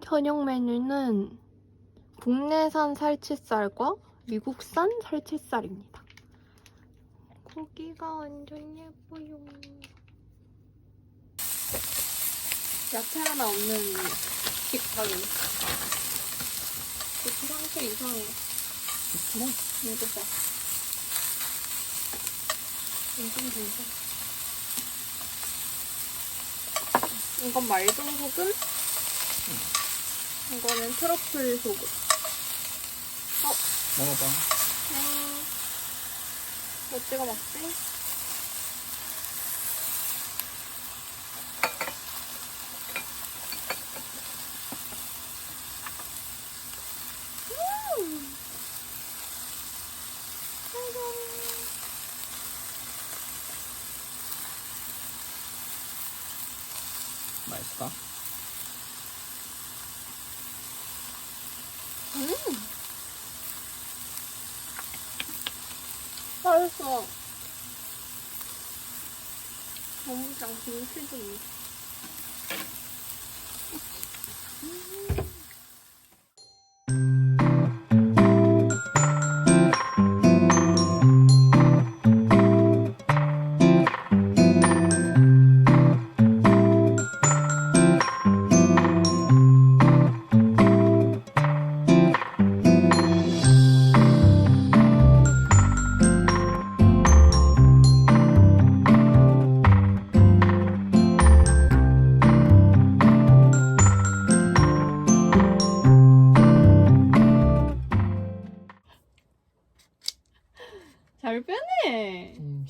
저녁 메뉴는 국내산 살치살과 미국산 살치살입니다. 고기가 완전 예뻐요. 야채 하나 없는 식빵이. 고기 상태 이상해. 이거 봐. 엄청 괜찮아. 이건 말종 소금? 이거는 트러플 소금. 먹어봐. 음, 뭐 찍어 먹지? 음. 맛있다. 음. 맛있어. 너무 장 김치도 있어.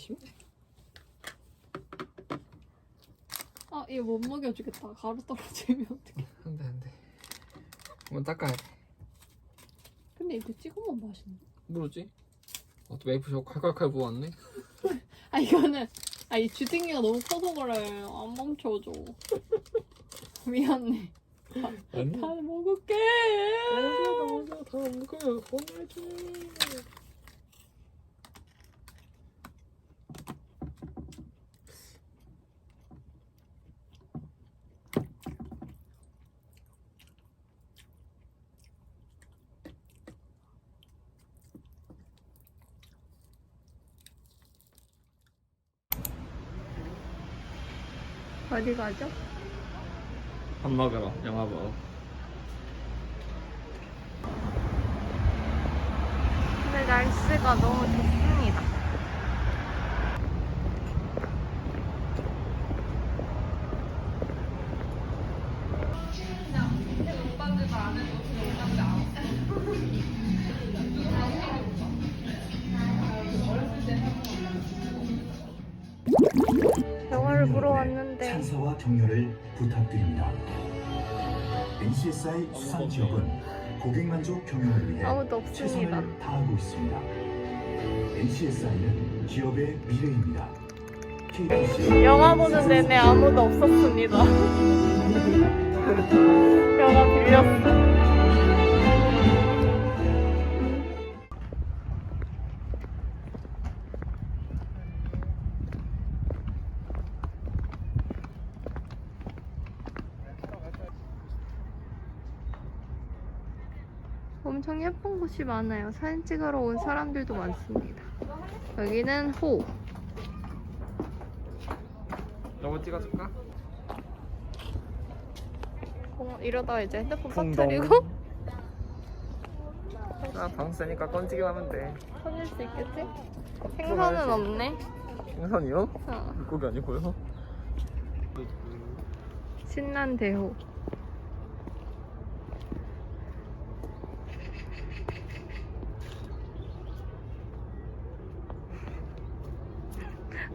쉬워? 아, 이거 못 먹여주겠다. 가루 떨어지면 어떡해. 안 돼, 안 돼. 한번 닦아야 돼. 근데 이거 찍으면 맛있네. 모르지? 어, 또 메이플 저거 칼칼칼 부었네? 아, 이거는, 아, 이 주둥이가 너무 커서 그래. 안 멈춰줘. 미안해. 아니. 다 먹을게. 맞아. 다 먹어요. 보내줘. 어디 가죠? 밥 먹으러, 영화 보러. 근데 날씨가 너무 덥습니다. 영화를 보러 왔는데 찬사와 격려를 부탁드립니다. NCSI 수상 기업은 고객 만족 경영을 위해 아무도 없습니다. 최선을 다하고 있습니다. NCSI는 기업의 미래입니다. KTC 영화 보는 내내 아무도 없었습니다. 영화 빌렸어. 엄청 예쁜 곳이 많아요. 사진 찍으러 온 사람들도 많습니다. 여기는 호. 저거 찍어줄까? 어, 이러다 이제 핸드폰. 빠뜨리고 아, 방세니까 건지기만 하면 돼. 터질 수 있겠지? 생선은 없네. 생선이요? 어. 물고기 아니고요. 신난 대호.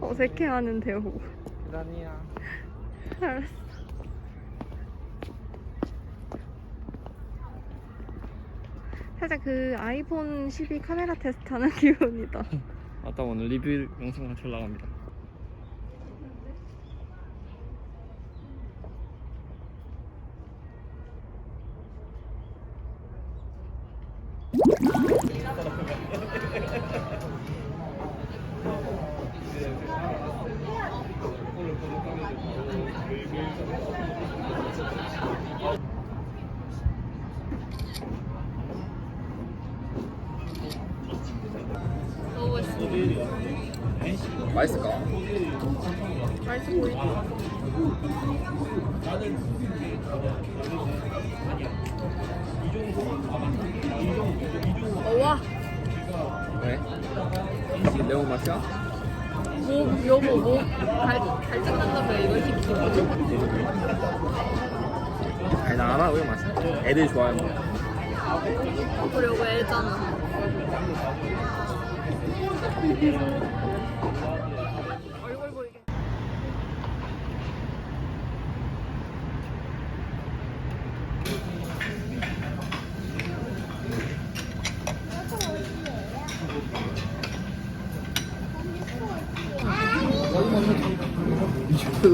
어색해하는 대호. 이란이야. 알았어. 살짝 그 아이폰 12 카메라 테스트 하는 기분이다. 아따 오늘 리뷰 영상 같이 올라갑니다 맛있을까? 맛있어 보이지? 어, 와, 왜? 매운 맛이야? 뭐, 여보, 뭐, 갈, 갈증난다며, 이거 힘, 아니 나 알아 왜 맛이야 애들이 좋아하는 거 그러고 애잖아.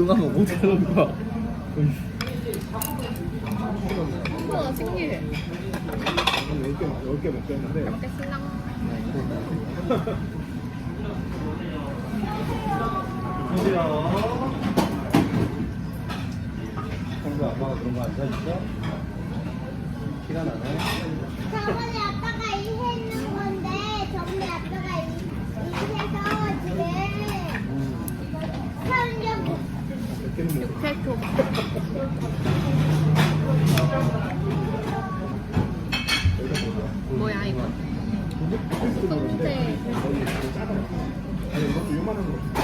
응하면 못 하는 거야 우와, 신기해. 10개, 10개 먹겠는데 먹겠습니다. 평소 아빠가 그런 거 안 사줬어? 티가 나네 뭐야, 이거? 성대. 음.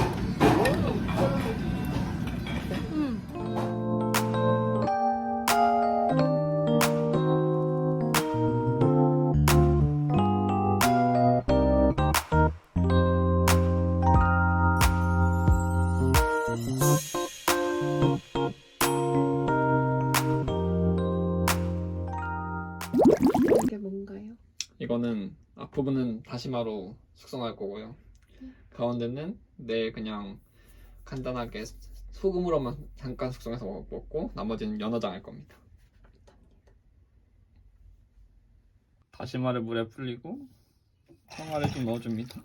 부분은 다시마로 숙성할 거고요. 가운데는 내일 그냥 간단하게 소금으로만 잠깐 숙성해서 먹- 먹고 나머지는 연어장 할 겁니다. 다시마를 물에 불리고 청아를 좀 넣어줍니다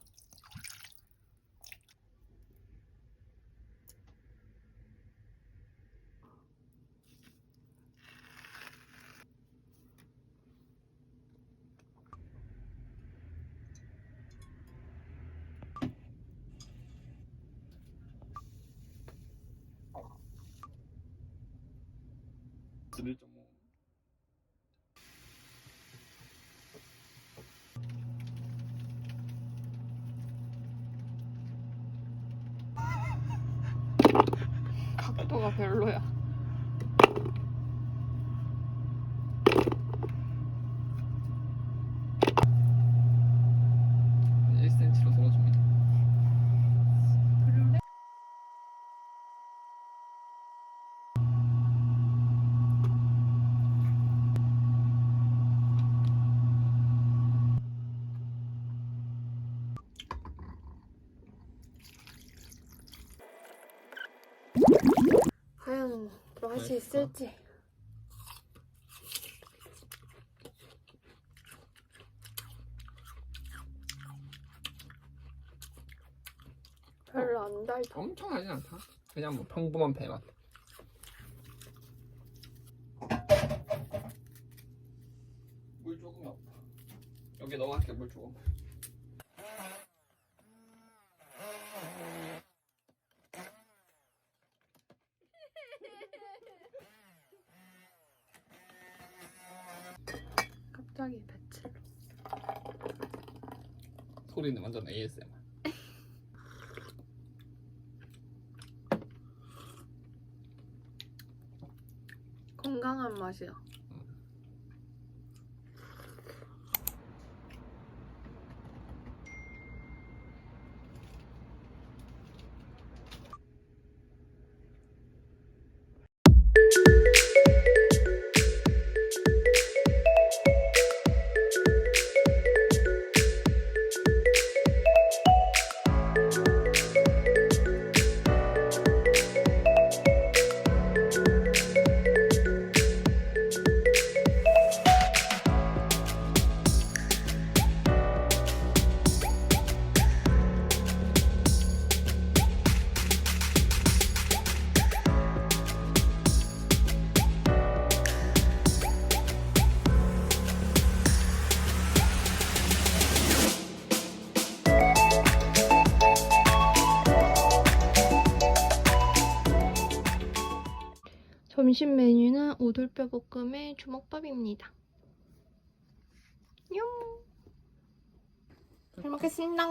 좀 뭐. 각도가 별로야. 과연 맛이 있을지. 별로 안 달다. 엄청 하진 않다. 그냥 뭐 평범한 배맛 물 조금이 없다 여기 넣어갈게 물 조금 갑자기 배칠. 소리는 완전 ASMR 건강한 맛이야. 오돌뼈 볶음에 주먹밥입니다. 뿅! 잘 먹겠습니다.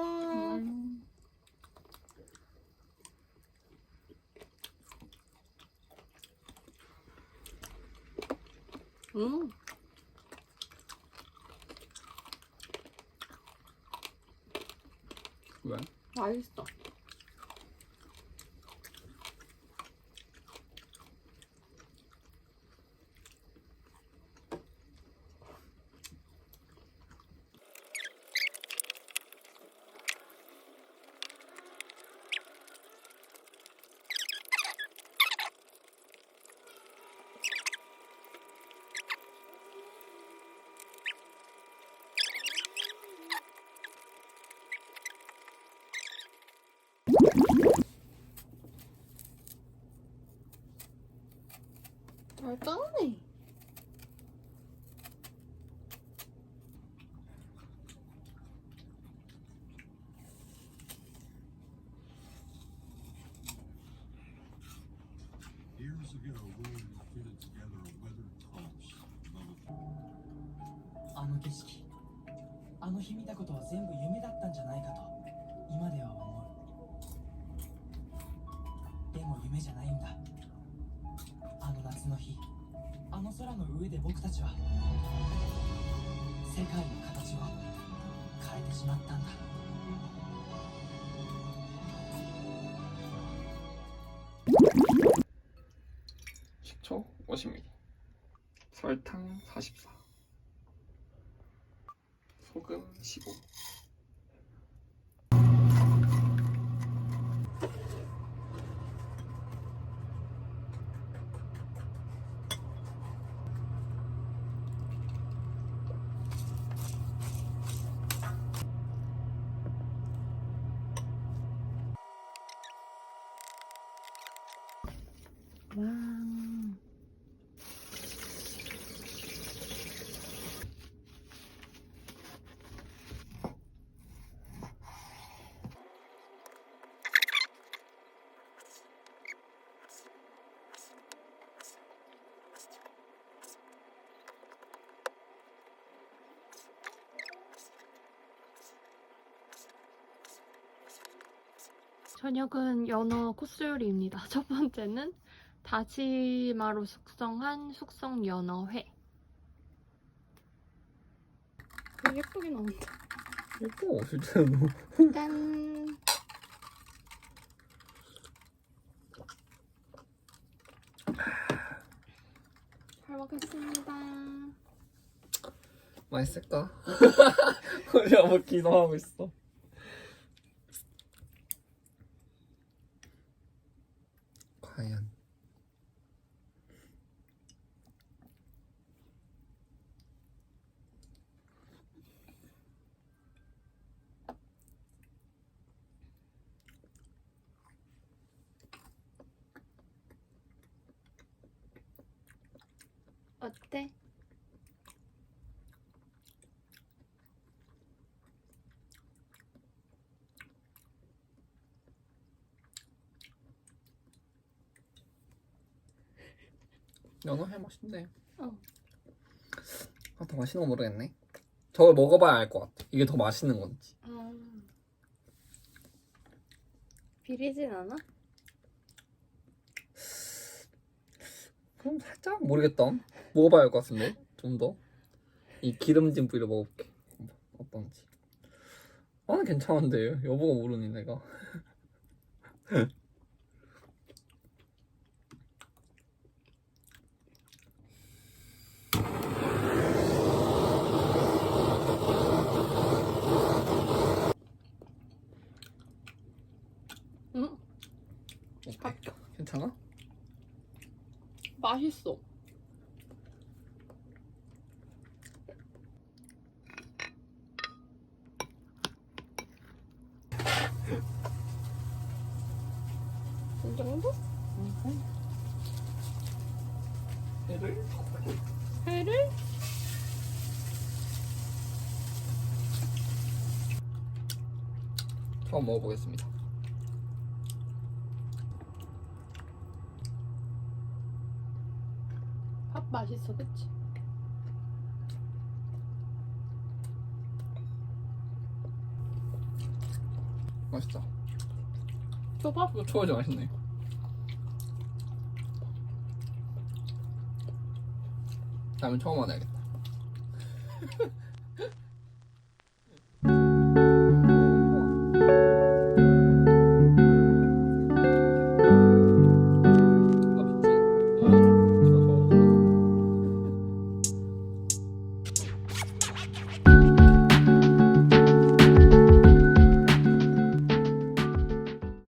음. 왜? 맛있어. 景色あの日見たことは全部夢だったんじゃないかと今では思うでも夢じゃないんだあの夏の日あの空の上で僕たちは世界の形を変えてしまったんだ 식초 50ml 설탕 44 소금 15 와. 저녁은 연어 코스 요리입니다. 첫 번째는 다시마로 숙성한 숙성 연어회. 되게 예쁘게 나온다. 예뻐 실제로 짠. 잘 먹겠습니다. 맛있을까? 우리가 뭐 기도하고 있어 과연 어때? 연어 회 맛있네. 어. 아, 더 맛있는 거 모르겠네. 저걸 먹어봐야 알 것 같아. 이게 더 맛있는 건지. 아. 비리진 않아? 그럼 살짝 모르겠다. 먹어봐야 알 것 같은데? 좀 더? 이 기름진 부위를 먹어볼게. 어떤지. 나는 괜찮은데. 여보가 모르니 내가 응? 어때? 괜찮아? 맛있어. 이 정도? 얘를 회를? 처음 먹어보겠습니다 맛있어, 그치? 맛있다. 초밥? 이거 초어지 맛있네. 다음에 처음 와야겠다.